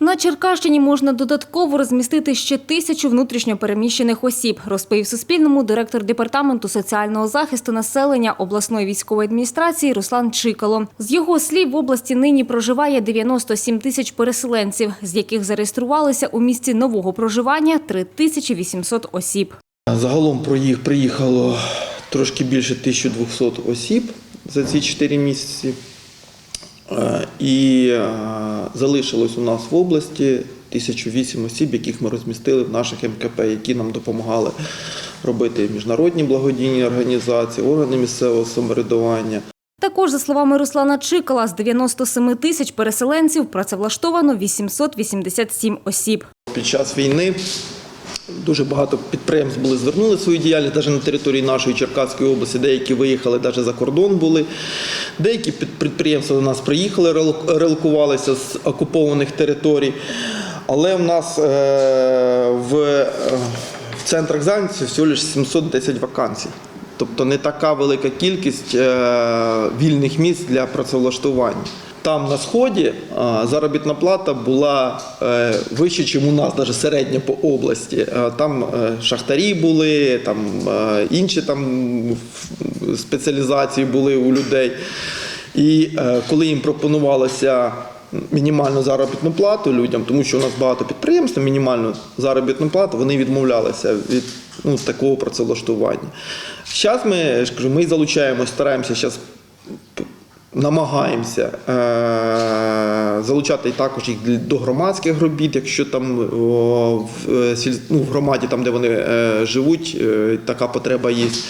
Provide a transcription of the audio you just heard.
На Черкащині можна додатково розмістити ще тисячу внутрішньопереміщених осіб, розповів Суспільному директор департаменту соціального захисту населення обласної військової адміністрації Руслан Чикало. З його слів, в області нині проживає 97 тисяч переселенців, з яких зареєструвалися у місці нового проживання 3800 осіб. Загалом про їх приїхало трошки більше 1200 осіб за ці 4 місяці. Е, І е, залишилось у нас в області 1008 осіб, яких ми розмістили в наших МКП, які нам допомагали робити міжнародні благодійні організації, органи місцевого самоврядування. Також, за словами Руслана Чикала, з 97 тисяч переселенців працевлаштовано 887 осіб. Під час війни дуже багато підприємств були звернули свою діяльність навіть на території нашої Черкаської області. Деякі виїхали навіть за кордон були. Деякі підприємства до нас приїхали, релокувалися з окупованих територій. Але в нас е, в, е, в центрах зайнятості всього лише 710 вакансій. Тобто не така велика кількість е, вільних місць для працевлаштування. Там на сході е, заробітна плата була е, вища, ніж у нас, навіть середня по області. Е, Там шахтарі були, там інші там спеціалізації були у людей. І коли їм пропонувалося мінімальну заробітну плату людям, тому що у нас багато підприємств, мінімальну заробітну плату, вони відмовлялися від ну, такого працевлаштування. Зараз ми, я ж кажу, ми залучаємо, стараємося зараз намагаємося е- залучати також їх до громадських робіт, якщо там в, е, ну, в громаді, там, де вони е, живуть, е, така потреба є.